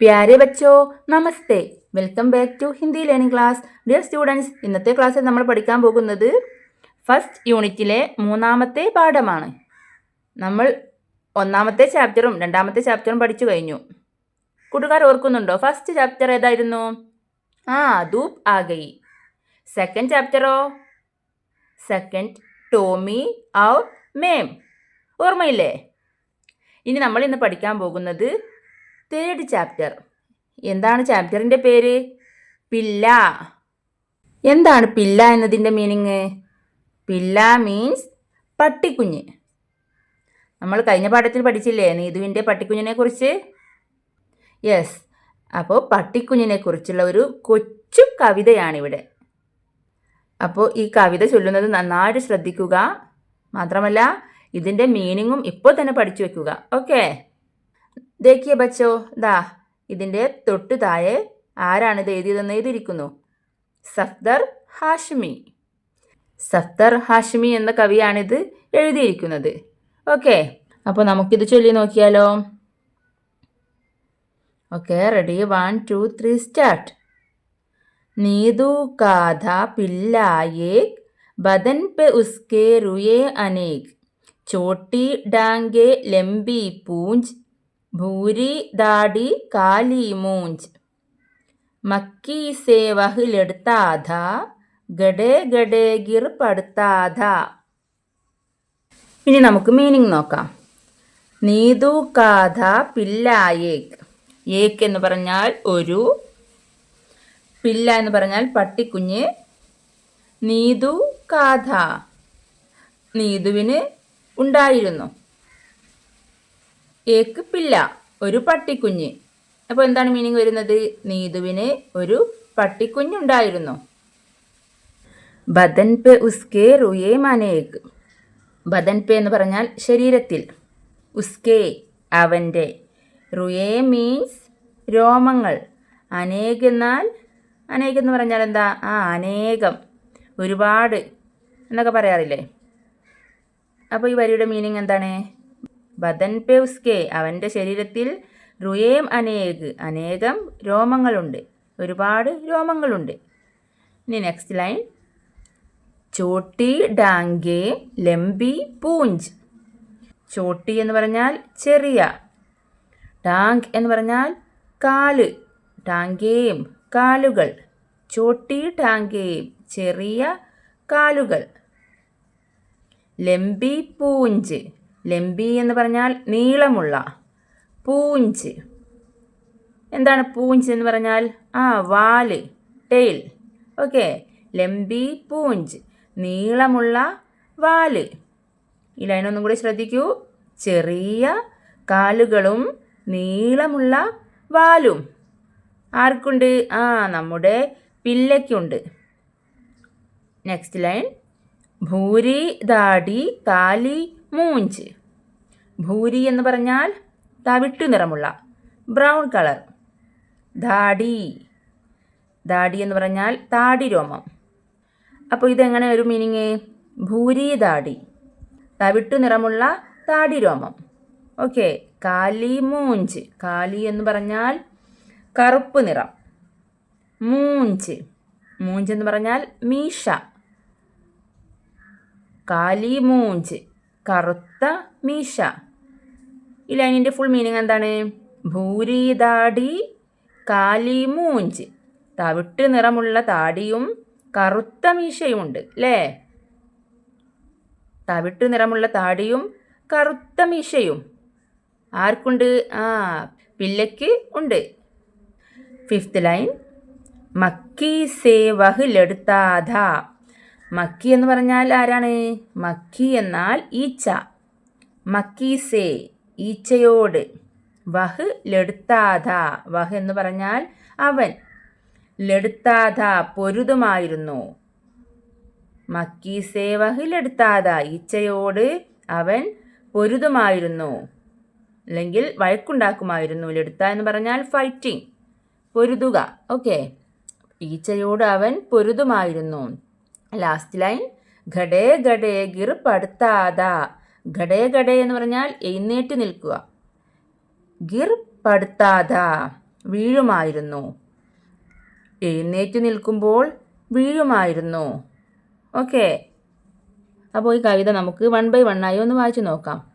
പ്യാരെ ബച്ചോ നമസ്തേ. Welcome back to Hindi learning class dear students ഇന്നത്തെ ക്ലാസ്സിൽ നമ്മൾ പഠിക്കാൻ പോകുന്നത് ഫസ്റ്റ് യൂണിറ്റിലെ മൂന്നാമത്തെ പാഠമാണ്. നമ്മൾ ഒന്നാമത്തെ ചാപ്റ്ററും രണ്ടാമത്തെ ചാപ്റ്ററും പഠിച്ചു കഴിഞ്ഞു. കൂട്ടുകാർ ഓർക്കുന്നുണ്ടോ? ഫസ്റ്റ് ചാപ്റ്റർ ഏതായിരുന്നു? ആ ധൂപ് ആ ഗയി സെക്കൻഡ് ചാപ്റ്ററോ സെക്കൻഡ് ടോമി ഔർ മേം ഓർമ്മയില്ലേ? ഇനി നമ്മൾ ഇന്ന് പഠിക്കാൻ പോകുന്നത് തേർഡ് ചാപ്റ്റർ. എന്താണ് ചാപ്റ്ററിന്റെ പേര്? പില്ല. എന്താണ് പില്ല എന്നതിന്റെ മീനിങ്? പില്ല മീൻസ് പട്ടിക്കുഞ്ഞ്. നമ്മൾ കഴിഞ്ഞ പാഠത്തിൽ പഠിച്ചില്ലേ? നീതുവിന്റെ പട്ടിക്കുഞ്ഞിനെ കുറിച്ച്? യെസ് അപ്പോൾ പട്ടിക്കുഞ്ഞിനെ കുറിച്ചുള്ള ഒരു കൊച്ചു കവിതയാണിവിടെ. അപ്പോൾ ഈ കവിത ചൊല്ലുന്നത് നന്നായിട്ട് ശ്രദ്ധിക്കുക. മാത്രമല്ല ഇതിന്റെ മീനിങ്ങും ഇപ്പോൾ തന്നെ പഠിച്ചു വെക്കുക. ഓക്കേ ദേക്കിയ ബച്ചോ? ദാ ഇതിന്റെ തൊട്ടു താഴെ ആരാണിത് എഴുതിയതെന്ന് എഴുതിയിരിക്കുന്നു? സഫ്ദർ ഹാഷ്മി. സഫ്ദർ ഹാഷ്മി എന്ന കവിയാണിത് എഴുതിയിരിക്കുന്നത്. ഓക്കെ അപ്പോൾ നമുക്കിത് ചൊല്ലി നോക്കിയാലോ? Okay ready. One two three start. Neethu കാഥ പില്ലായേ ബദൻ പെ ഉസ്കേ റുയേ അനേക്. ചോട്ടി ഡാങ്കെ ലംബി പൂഞ്ച് ഭൂരി ദാടി കാലി മൂഞ്ച്. മക്കീസെ വഹിലെടുത്താധ ഗഡേ ഗഡേ ഗിർ പടുത്താധ. ഇനി നമുക്ക് മീനിങ് നോക്കാം. നീതു കാഥ പില്ലായേക്ക് ഏക്ക് എന്ന് പറഞ്ഞാൽ ഒരു പില്ല എന്ന് പറഞ്ഞാൽ പട്ടിക്കുഞ്ഞ്. നീതു കാഥ നീതുവിന് ഉണ്ടായിരുന്നു. ഏക്ക് പില്ല ഒരു പട്ടിക്കുഞ്ഞ്. അപ്പോൾ എന്താണ് മീനിങ് വരുന്നത്? നീതുവിന് ഒരു പട്ടിക്കുഞ്ഞുണ്ടായിരുന്നു. ബദൻ പെ ഉസ്കെ റുയേ മനേക്ക് ബദൻ പെ എന്ന് പറഞ്ഞാൽ ശരീരത്തിൽ. ഉസ്കെ അവന്റെ. റുയേ മീൻസ് രോമങ്ങൾ. അനേക് എന്നാൽ അനേകം എന്ന് പറഞ്ഞാൽ എന്താ? ആ അനേകം. ഒരുപാട് എന്നൊക്കെ പറയാറില്ലേ? അപ്പോൾ ഈ വരിയുടെ മീനിങ് എന്താണ്? ബദൻ പെവ്സ്കെ അവന്റെ ശരീരത്തിൽ റുയേം അനേക് അനേകം രോമങ്ങളുണ്ട്. ഒരുപാട് രോമങ്ങളുണ്ട്. ഇനി നെക്സ്റ്റ് ലൈൻ ചോട്ടി ഡാങ്കെ ലംബി പൂഞ്ച്. ചോട്ടി എന്ന് പറഞ്ഞാൽ ചെറിയ. ഡാങ് എന്ന് പറഞ്ഞാൽ കാൽ. ടാങ്കേയും കാലുകൾ. ചോട്ടി ടാങ്കേയും ചെറിയ കാലുകൾ. ലംബി പൂഞ്ച്. ലംബി എന്ന് പറഞ്ഞാൽ നീളമുള്ള പൂഞ്ച്. എന്താണ് പൂഞ്ച് എന്ന് പറഞ്ഞാൽ? ആ വാൽ ടെയിൽ ഓക്കെ ലംബി പൂഞ്ച്. നീളമുള്ള വാൽ. ഈ ലൈൻ ഒന്നും കൂടി ശ്രദ്ധിക്കൂ. ചെറിയ കാലുകളും നീളമുള്ള വാലും. ആർക്കുണ്ട്? ആ നമ്മുടെ പില്ലയ്ക്കുണ്ട്. നെക്സ്റ്റ് ലൈൻ ഭൂരി ദാടി താലി മൂഞ്ച്. ഭൂരി എന്ന് പറഞ്ഞാൽ തവിട്ടു നിറമുള്ള. Brown colour. ദാടി. ദാടി എന്ന് പറഞ്ഞാൽ താടി രോമം. അപ്പോൾ ഇതെങ്ങനെ ഒരു മീനിങ്? ഭൂരി ദാടി. തവിട്ടു നിറമുള്ള താടി രോമം. ഓക്കെ കാലി മൂഞ്ച്. കാലി എന്ന് പറഞ്ഞാൽ കറുപ്പ് നിറം. മൂഞ്ച്. മൂഞ്ച് എന്ന് പറഞ്ഞാൽ മീശ. കാലി മൂഞ്ച്. കറുത്ത മീശ. ഈ ലൈനിന്റെ ഫുൾ മീനിങ് എന്താണ്? ഭൂരി താടി കാലി മൂഞ്ച് തവിട്ട് നിറമുള്ള താടിയും കറുത്ത മീശയുമുണ്ട് അല്ലേ തവിട്ട് നിറമുള്ള താടിയും കറുത്ത മീശയും. ആർക്കുണ്ട്? ആ പില്ലയ്ക്ക് ഉണ്ട്. ഫിഫ്ത്ത് ലൈൻ മക്കി സേ വഹ് മക്കി എന്ന് പറഞ്ഞാൽ ആരാണ്? മക്കി എന്നാൽ ഈച്ച. മക്കി സേ. ഈച്ചയോട് വഹ് ലെടുത്താഥ വഹ് എന്ന് പറഞ്ഞാൽ അവൻ ലെടുത്താഥ പൊരുതുമായിരുന്നു. മക്കീസേ വഹ് ലെടുത്താഥ ഈച്ചയോട് അവൻ പൊരുതുമായിരുന്നു. അല്ലെങ്കിൽ വഴക്കുണ്ടാക്കുമായിരുന്നു. ലെടുത്ത എന്ന് പറഞ്ഞാൽ ഫൈറ്റിംഗ് പൊരുതുക. ഓക്കെ. ഈച്ചയോട് അവൻ പൊരുതുമായിരുന്നു. ലാസ്റ്റ് ലൈൻ ഘടേ ഘടേ ഗിർ പടുത്താത. ഘടേ ഘടേ എന്ന് പറഞ്ഞാൽ എഴുന്നേറ്റ് നിൽക്കുക. ഗിർ പടുത്താത വീഴുമായിരുന്നു. എഴുന്നേറ്റ് നിൽക്കുമ്പോൾ വീഴുമായിരുന്നു. ഓക്കെ. അപ്പോൾ ഈ കവിത നമുക്ക് വൺ ബൈ വൺ ആയി ഒന്ന് വായിച്ചു നോക്കാം.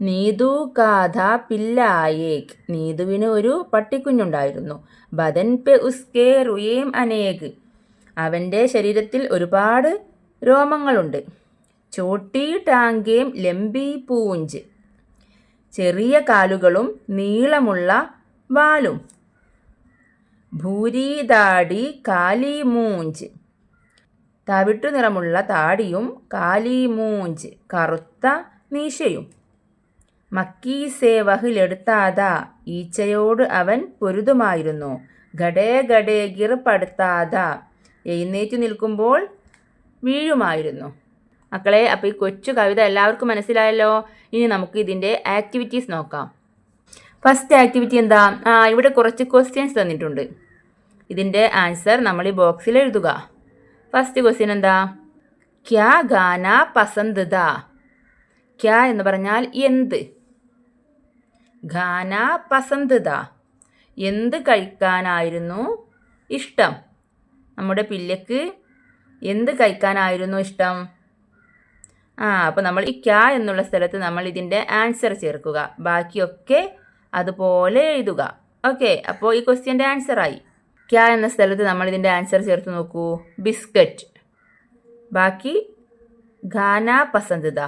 നീതു കാഥ പില്ലായേക്. നീതുവിന് ഒരു പട്ടിക്കുഞ്ഞുണ്ടായിരുന്നു. ബദൻ പെ ഉസ്കേ റുയേം അനേക്. അവന്റെ ശരീരത്തിൽ ഒരുപാട് രോമങ്ങളുണ്ട്. ചോട്ടി ടാങ്കേം ലംബി പൂഞ്ച്. ചെറിയ കാലുകളും നീളമുള്ള വാലും. ഭൂരിതാടി കാലിമൂഞ്ച് തവിട്ടു നിറമുള്ള താടിയും കാലിമൂഞ്ച് കറുത്ത മീശയും. മക്കീസേ വഹിലെടുത്താതാ. ഈച്ചയോട് അവൻ പൊരുതുമായിരുന്നു. ഘടേ ഘടേ ഗിർപ്പെടുത്താത എഴുന്നേറ്റു നിൽക്കുമ്പോൾ വീഴുമായിരുന്നു. മക്കളെ അപ്പോൾ ഈ കൊച്ചു കവിത എല്ലാവർക്കും മനസ്സിലായല്ലോ. ഇനി നമുക്ക് ഇതിന്റെ ആക്ടിവിറ്റീസ് നോക്കാം. ഫസ്റ്റ് ആക്ടിവിറ്റി എന്താ? ആ ഇവിടെ കുറച്ച് ക്വസ്റ്റ്യൻസ് തന്നിട്ടുണ്ട്. ഇതിന്റെ ആൻസർ നമ്മൾ ഈ ബോക്സിൽ എഴുതുക. ഫസ്റ്റ് ക്വസ്റ്റ്യൻ എന്താ? ക്യാ ഗാന പസന്ത് ദ ക്യാ എന്ന് പറഞ്ഞാൽ എന്ത്? ഗാന പസന്ത് ദ എന്ത് കഴിക്കാനായിരുന്നു ഇഷ്ടം? നമ്മുടെ പില്ലയ്ക്ക് എന്ത് കഴിക്കാനായിരുന്നു ഇഷ്ടം? ആ അപ്പോൾ നമ്മൾ ഈ ക്യാ എന്നുള്ള സ്ഥലത്ത് നമ്മൾ ഇതിന്റെ ആൻസർ ചേർക്കുക. ബാക്കിയൊക്കെ അതുപോലെ എഴുതുക. ഓക്കെ അപ്പോൾ ഈ ക്വസ്റ്റ്യന്റെ ആൻസറായി ക്യാ എന്ന സ്ഥലത്ത് നമ്മൾ ഇതിന്റെ ആൻസർ ചേർത്ത് നോക്കൂ. ബിസ്ക്കറ്റ്. ബാക്കി ഗാന പസന്തിത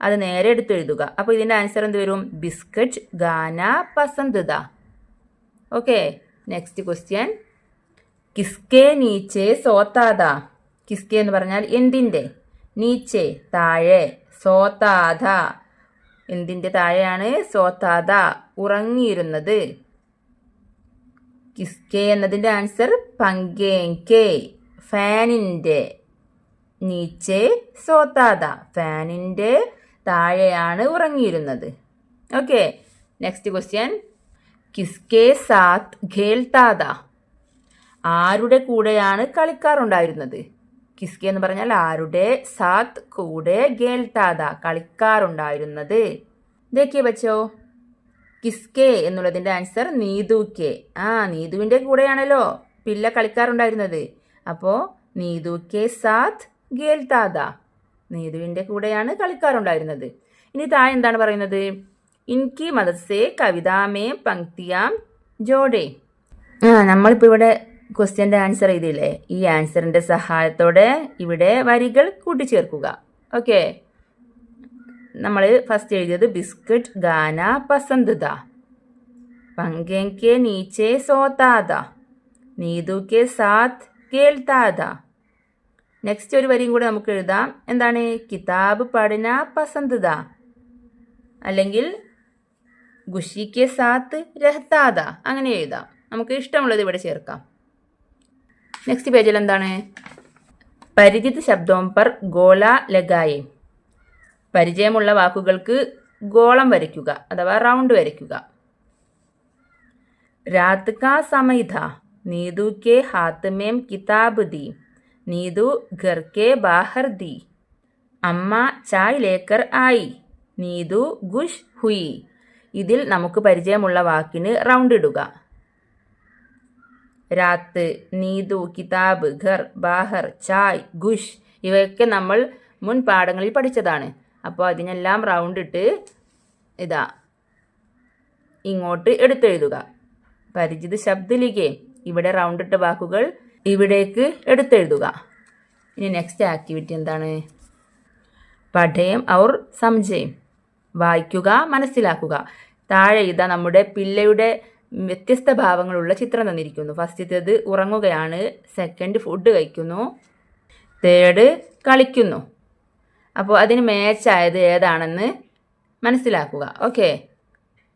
അത് നേരെ എടുത്ത് എഴുതുക. അപ്പോൾ ഇതിന്റെ ആൻസർ എന്ത് വരും? ബിസ്ക്കറ്റ് ഗാന പസന്തിത ഓക്കെ നെക്സ്റ്റ് ക്വസ്റ്റ്യൻ. കിസ്കെ നീച്ചെ സോത്താത കിസ്കെ എന്ന് പറഞ്ഞാൽ എന്തിന്റെ? നീച്ചെ താഴെ സോത്താത എന്തിന്റെ താഴെയാണ്? സോത്താത ഉറങ്ങിയിരുന്നത്. കിസ്കെ എന്നതിന്റെ ആൻസർ പങ്കേങ്കെ. ഫാനിന്റെ നീച്ചെ സോത്താത ഫാനിന്റെ താഴെയാണ് ഉറങ്ങിയിരുന്നത്. Okay next question. കിസ്കെ സാത്ത് ഖേൽത്താത ആരുടെ കൂടെയാണ് കളിക്കാറുണ്ടായിരുന്നത്? കിസ്കെ എന്ന് പറഞ്ഞാൽ ആരുടെ? സാത്ത് കൂടെ ഗേൽത്താത കളിക്കാറുണ്ടായിരുന്നത്. ഇതൊക്കെ ബച്ചോ? കിസ്കെ എന്നുള്ളതിന്റെ ആൻസർ നീതു കെ. ആ നീതുവിന്റെ കൂടെയാണല്ലോ പിള്ള കളിക്കാറുണ്ടായിരുന്നത്. അപ്പോൾ നീതു കെ സാത്ത് ഗേൽത്താത നീതുവിന്റെ കൂടെയാണ് കളിക്കാറുണ്ടായിരുന്നത്. ഇനി താഴെ എന്താണ് പറയുന്നത്? ഇൻകി മദസെ കവിതാമേ പങ്ക്തിയാം ജോഡേ. ആ നമ്മളിപ്പോൾ ഇവിടെ ക്വസ്റ്റ്യന്റെ ആൻസർ ചെയ്തില്ലേ? ഈ ആൻസറിന്റെ സഹായത്തോടെ ഇവിടെ വരികൾ കൂട്ടിച്ചേർക്കുക. ഓക്കെ നമ്മൾ ഫസ്റ്റ് എഴുതിയത് ബിസ്ക്കറ്റ് ഗാന പസന്ത പങ്കെ നീച്ചെ സോത്താത നീതു കെ സാത്ത് കേൾത്താത നെക്സ്റ്റ് ഒരു വരിയും കൂടെ നമുക്ക് എഴുതാം. എന്താണ്? കിതാബ് പഠന പസന്ത അല്ലെങ്കിൽ ഗുഷി കെ സാത്ത് രഹത്താത അങ്ങനെ എഴുതാം. നമുക്ക് ഇഷ്ടമുള്ളത് ഇവിടെ ചേർക്കാം. നെക്സ്റ്റ് പേജിൽ എന്താണ്? പരിചിത ശബ്ദവും പർ ഗോള ലഗായേ. പരിചയമുള്ള വാക്കുകൾക്ക് ഗോളം വരയ്ക്കുക അഥവാ റൗണ്ട് വരയ്ക്കുക. രാത് കാ സമൈ ധ നീതു കെ ഹാത്ത് മേം കിതാബ് ദി നീതു ഘർ കെ ബാഹർ ദി. അമ്മ ചായ് ലേക്കർ ആയി നീതു ഗുഷ് ഹുയി. ഇതിൽ നമുക്ക് പരിചയമുള്ള വാക്കിന് റൗണ്ട് ഇടുക. രാത്ത് നീതു കിതാബ് ഘർ ബാഹർ ചായ് ഗുഷ് ഇവയൊക്കെ നമ്മൾ മുൻ പാഠങ്ങളിൽ പഠിച്ചതാണ്. അപ്പോൾ അതിനെല്ലാം റൗണ്ട് ഇട്ട് ഇതാ ഇങ്ങോട്ട് എടുത്തെഴുതുക. പരിചിത ശബ്ദലികേ ഇവിടെ റൗണ്ട് ഇട്ട വാക്കുകൾ ഇവിടേക്ക് എടുത്തെഴുതുക. ഇനി നെക്സ്റ്റ് ആക്ടിവിറ്റി എന്താണ്? പഠയം ഔർ സംജയം. വായിക്കുക മനസ്സിലാക്കുക. താഴെ ഇതാ നമ്മുടെ പിള്ളയുടെ വ്യത്യസ്ത ഭാവങ്ങളുള്ള ചിത്രം തന്നിരിക്കുന്നു. ഫസ്റ്റത്തേത് ഉറങ്ങുകയാണ്. സെക്കൻഡ് ഫുഡ് കഴിക്കുന്നു. തേർഡ് കളിക്കുന്നു. അപ്പോൾ അതിന് മാച്ചായത് ഏതാണെന്ന് മനസ്സിലാക്കുക. ഓക്കെ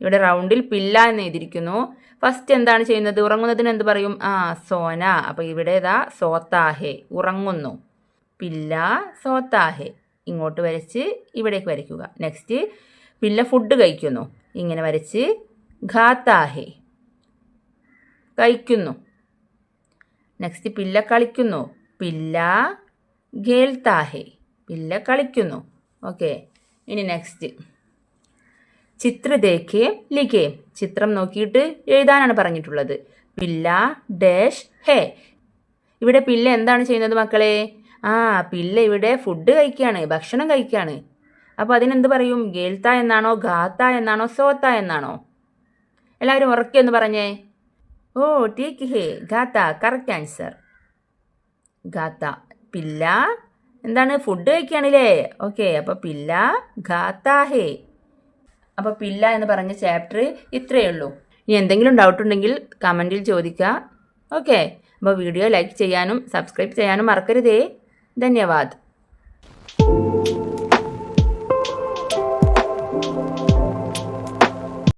ഇവിടെ റൗണ്ടിൽ പില്ല എന്ന് എഴുതിയിരിക്കുന്നു. ഫസ്റ്റ് എന്താണ് ചെയ്യുന്നത്? ഉറങ്ങുന്നതിന് എന്ത് പറയും? ആ സോന. അപ്പോൾ ഇവിടെ ഇതാ സോത്താഹെ. ഉറങ്ങുന്നു. പില്ല സോത്താഹെ. ഇങ്ങോട്ട് വരച്ച് ഇവിടേക്ക് വരയ്ക്കുക. നെക്സ്റ്റ് പില്ല ഫുഡ് കഴിക്കുന്നു. ഇങ്ങനെ വരച്ച് ഘാത്താഹെ. കഴിക്കുന്നു. നെക്സ്റ്റ് പില്ല കളിക്കുന്നു. പില്ല ഖേൽത്താഹെ പില്ല കളിക്കുന്നു. ഓക്കെ ഇനി നെക്സ്റ്റ് ചിത്ര ദേഖേ ലിഖേ. ചിത്രം നോക്കിയിട്ട് എഴുതാനാണ് പറഞ്ഞിട്ടുള്ളത്. പില്ല ഡാഷ് ഹേ. ഇവിടെ പില്ല എന്താണ് ചെയ്യുന്നത് മക്കളെ? ആ പില്ല ഇവിടെ ഫുഡ് കഴിക്കുകയാണ് ഭക്ഷണം കഴിക്കുകയാണ് അപ്പോൾ അതിനെന്ത് പറയും? ഗേൽത്ത എന്നാണോ ഗാത്ത എന്നാണോ സോത്ത എന്നാണോ? എല്ലാവരും ഉറക്കെ ഒന്ന് പറഞ്ഞേ. ഓ ടീക്ക് ഹേ ഗാത്ത കറക്റ്റ് ആൻസർ ഗാത്ത പില്ല എന്താണ്? ഫുഡ് കഴിക്കുകയാണല്ലേ? ഓക്കെ അപ്പോൾ പില്ല ഗാത്ത ഹേ. അപ്പോൾ പില്ല എന്ന് പറഞ്ഞ ചാപ്റ്റർ ഇത്രയേ ഉള്ളൂ. ഇനി എന്തെങ്കിലും ഡൗട്ട് ഉണ്ടെങ്കിൽ കമന്റിൽ ചോദിക്കുക. ഓക്കെ അപ്പോൾ വീഡിയോ ലൈക്ക് ചെയ്യാനും സബ്സ്ക്രൈബ് ചെയ്യാനും മറക്കരുതേ. ധന്യവാദ്.